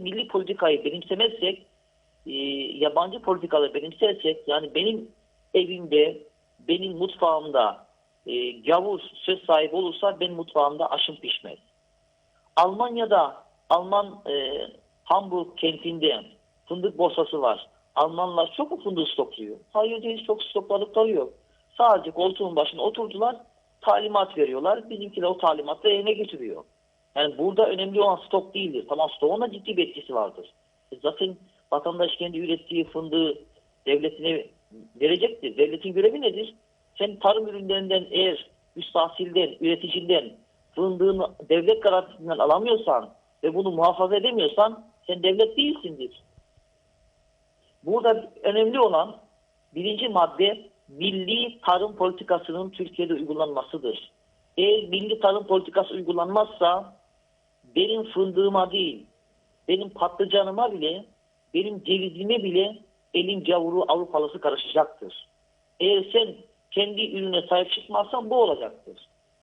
milli politikayı benimsemezsek, e, yabancı politikaları benimsersek, yani benim evimde, benim mutfağımda e, gavur söz sahibi olursa benim mutfağımda aşım pişmez. Almanya'da Alman e, Hamburg kentinde fındık borsası var. Almanlar çok mu fındık stokluyor? Hayır değil çok stokladıkları yok. Sadece koltuğun başına oturdular talimat veriyorlar. Bizimkiler o talimatla yerine getiriyor. Yani burada önemli olan stok değildir. Tamam stoğun da ciddi bir etkisi vardır. E zaten vatandaş kendi ürettiği fındığı devletine verecektir. Devletin görevi nedir? Sen tarım ürünlerinden eğer müstahsilden, üreticiden fındığını devlet garantisinden alamıyorsan ve bunu muhafaza edemiyorsan sen devlet değilsindir. Burada önemli olan birinci madde milli tarım politikasının Türkiye'de uygulanmasıdır. Eğer milli tarım politikası uygulanmazsa benim fındığıma değil, benim patlıcanıma bile, benim cevizime bile elin cavuru Avrupalısı karışacaktır. Eğer sen kendi ürüne sahip çıkmazsan bu olacaktır.